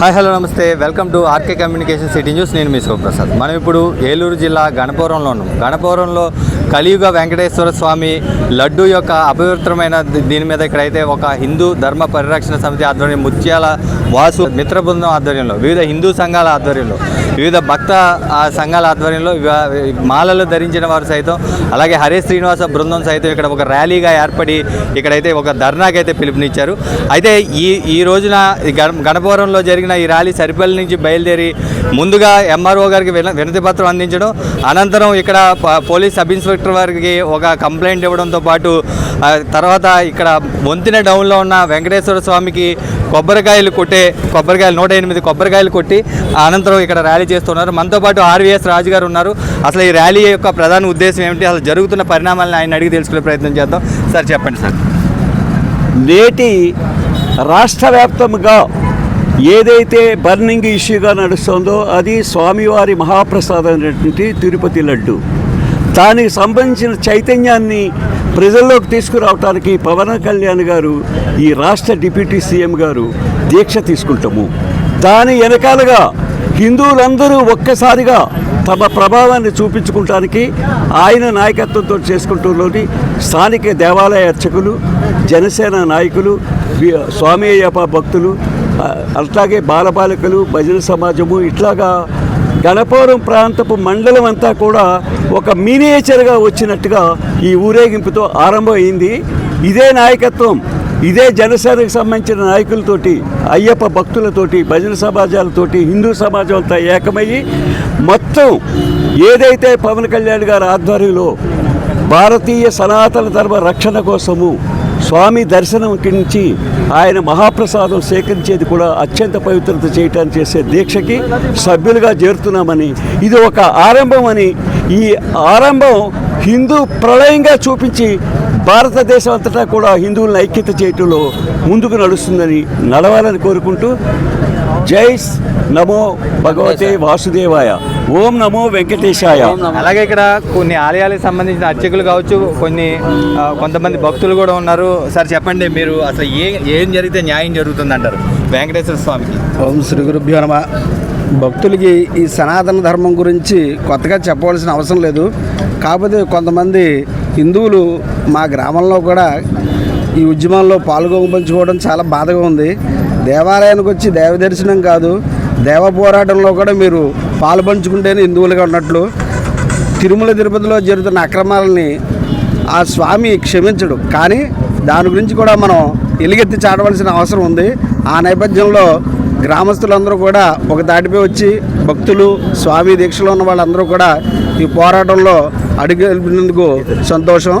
Hi hello నమస్తే. Welcome to RK communication city news. నేను మీ శివప్రసాద్. మనం ఇప్పుడు ఏలూరు జిల్లా గణపురంలో ఉన్నాం గణపురంలో కలియుగ వెంకటేశ్వర స్వామి లడ్డు యొక్క అపవిత్రమైన దీని మీద ఇక్కడైతే ఒక హిందూ ధర్మ పరిరక్షణ సమితి ఆధ్వర్యం ముత్యాల వాసు మిత్ర బృందం ఆధ్వర్యంలో వివిధ హిందూ సంఘాల ఆధ్వర్యంలో వివిధ భక్త సంఘాల ఆధ్వర్యంలో మాలలు ధరించిన వారు సైతం అలాగే హరే శ్రీనివాస బృందం సైతం ఇక్కడ ఒక ర్యాలీగా ఏర్పడి ఇక్కడైతే ఒక ధర్నాకైతే పిలుపునిచ్చారు. అయితే ఈ ఈ రోజున ఈ గణ గణపవరంలో జరిగిన ఈ ర్యాలీ సరిపల్లి నుంచి బయలుదేరి ముందుగా ఎంఆర్ఓ గారికి వినతి పత్రం అందించడం అనంతరం ఇక్కడ పోలీస్ సబ్ ఇన్స్పెక్టర్ వారికి ఒక కంప్లైంట్ ఇవ్వడంతో పాటు తర్వాత ఇక్కడ వంతిన డౌన్లో ఉన్న వెంకటేశ్వర స్వామికి కొబ్బరికాయలు కొట్టే కొబ్బరికాయలు నూట ఎనిమిది కొబ్బరికాయలు కొట్టి అనంతరం ఇక్కడ ర్యాలీ చేస్తున్నారు. మనతో పాటు ఆర్వీఎస్ రాజు గారు ఉన్నారు. అసలు ఈ ర్యాలీ యొక్క ప్రధాన ఉద్దేశం ఏమిటి? అసలు జరుగుతున్న పరిణామాలను ఆయన అడిగి తెలుసుకునే ప్రయత్నం చేద్దాం. సార్ చెప్పండి సార్. నేటి రాష్ట్ర వ్యాప్తంగా ఏదైతే బర్నింగ్ ఇష్యూగా నడుస్తుందో అది స్వామివారి మహాప్రసాదం అనేటువంటి తిరుపతి లడ్డు. దానికి సంబంధించిన చైతన్యాన్ని ప్రజల్లోకి తీసుకురావడానికి పవన్ కళ్యాణ్ గారు ఈ రాష్ట్ర డిప్యూటీ సీఎం గారు దీక్ష తీసుకుంటాము. దాని వెనకాలగా హిందువులందరూ ఒక్కసారిగా తమ ప్రభావాన్ని చూపించుకుంటానికి ఆయన నాయకత్వంతో చేసుకుంటున్నది స్థానిక దేవాలయ అర్చకులు జనసేన నాయకులు స్వామి అయ్యప్ప భక్తులు అట్లాగే బాలబాలికలు భజన సమాజము ఇట్లాగా గణపవరం ప్రాంతపు మండలం అంతా కూడా ఒక మినియేచర్గా వచ్చినట్టుగా ఈ ఊరేగింపుతో ఆరంభమైంది. ఇదే నాయకత్వం ఇదే జనసేనకు సంబంధించిన నాయకులతోటి అయ్యప్ప భక్తులతోటి భజన సమాజాలతోటి హిందూ సమాజం అంతా ఏకమయ్యి మొత్తం ఏదైతే పవన్ కళ్యాణ్ గారి ఆధ్వర్యంలో భారతీయ సనాతన ధర్మ రక్షణ కోసము స్వామి దర్శనం నుంచి ఆయన మహాప్రసాదం సేకరించేది కూడా అత్యంత పవిత్రత చేయటానికి చేసే దీక్షకి సభ్యులుగా చేరుతున్నామని ఇది ఒక ఆరంభం అని ఈ ఆరంభం హిందూ ప్రళయంగా చూపించి భారతదేశం అంతటా కూడా హిందువులను ఐక్యత చేయటంలో ముందుకు నడుస్తుందని నడవాలని కోరుకుంటూ జై నమో భగవతే వాసుదేవాయ. ఓం నమో వెంకటేశాయ. అలాగే ఇక్కడ కొన్ని ఆలయాలకు సంబంధించిన అర్చకులు కావచ్చు కొన్ని కొంతమంది భక్తులు కూడా ఉన్నారు. సార్ చెప్పండి మీరు అసలు ఏ ఏం జరిగితే న్యాయం జరుగుతుంది అంటారు వెంకటేశ్వర స్వామికి? ఓం శ్రీ గురుభ్యో నమ. భక్తులకి ఈ సనాతన ధర్మం గురించి కొత్తగా చెప్పవలసిన అవసరం లేదు. కాకపోతే కొంతమంది హిందువులు మా గ్రామంలో కూడా ఈ ఉద్యమంలో పాల్గొనపంచుకోవడం చాలా బాధగా ఉంది. దేవాలయానికి వచ్చి దేవ దర్శనం కాదు దేవ పోరాటంలో కూడా మీరు పాల్పంచుకుంటేనే హిందువులుగా ఉన్నట్లు తిరుమల తిరుపతిలో జరుగుతున్న అక్రమాలని ఆ స్వామి క్షమించడు. కానీ దాని గురించి కూడా మనం ఎలుగెత్తి చాటవలసిన అవసరం ఉంది. ఆ నేపథ్యంలో గ్రామస్తులందరూ కూడా ఒక దాటిపై వచ్చి భక్తులు స్వామి దీక్షలో ఉన్న వాళ్ళందరూ కూడా ఈ పోరాటంలో అడుగు సంతోషం.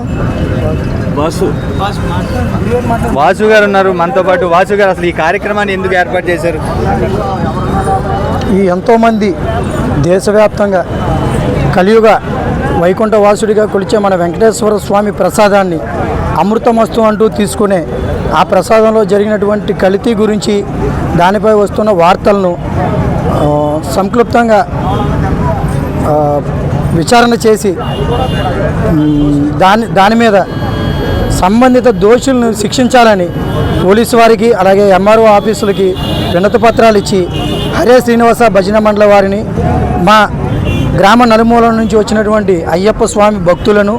వాసు వాసు గారు ఉన్నారు. మనతో పాటు వాసు గారు అసలు ఈ కార్యక్రమాన్ని ఎందుకు ఏర్పాటు చేశారు? ఈ ఎంతోమంది దేశవ్యాప్తంగా కలియుగ వైకుంఠ వాసుడిగా కొలిచే మన వెంకటేశ్వర స్వామి ప్రసాదాన్ని అమృతమస్తు అంటూ తీసుకునే ఆ ప్రసాదంలో జరిగినటువంటి కల్తీ గురించి దానిపై వస్తున్న వార్తలను సంక్లుప్తంగా ఆ, విచారణ చేసి దాని దాని మీద సంబంధిత దోషులను శిక్షించాలని పోలీసు వారికి అలాగే ఎంఆర్ఓ ఆఫీసులకి వినతి పత్రాలు ఇచ్చి హరే శ్రీనివాస భజన మండల వారిని మా గ్రామ నలుమూల నుంచి వచ్చినటువంటి అయ్యప్ప స్వామి భక్తులను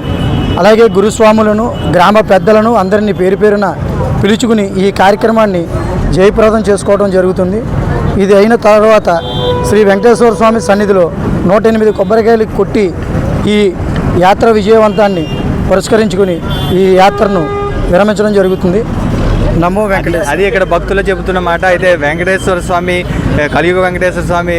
అలాగే గురుస్వాములను గ్రామ పెద్దలను అందరినీ పేరు పేరున పిలుచుకుని ఈ కార్యక్రమాన్ని జయప్రదం చేసుకోవడం జరుగుతుంది. ఇది అయిన తర్వాత శ్రీ వెంకటేశ్వర స్వామి సన్నిధిలో నూట ఎనిమిది కొబ్బరికాయలు కొట్టి ఈ యాత్ర విజయవంతాన్ని పురస్కరించుకుని ఈ యాత్రను విరమించడం జరుగుతుంది. నమో వెంకటేశ్వర అది ఇక్కడ భక్తులు చెబుతున్న మాట అయితే వెంకటేశ్వర స్వామి కలియుగ వెంకటేశ్వర స్వామి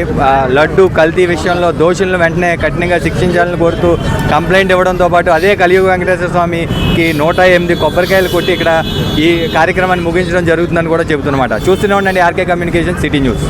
లడ్డు కల్తీ విషయంలో దోషులను వెంటనే కఠినంగా శిక్షించాలని కోరుతూ కంప్లైంట్ ఇవ్వడంతో పాటు అదే కలియుగ వెంకటేశ్వర స్వామికి నూట ఎనిమిది కొబ్బరికాయలు కొట్టి ఇక్కడ ఈ కార్యక్రమాన్ని ముగించడం జరుగుతుందని కూడా చెబుతున్నమాట చూస్తూనే ఉండండి ఆర్కే కమ్యూనికేషన్ సిటీ న్యూస్.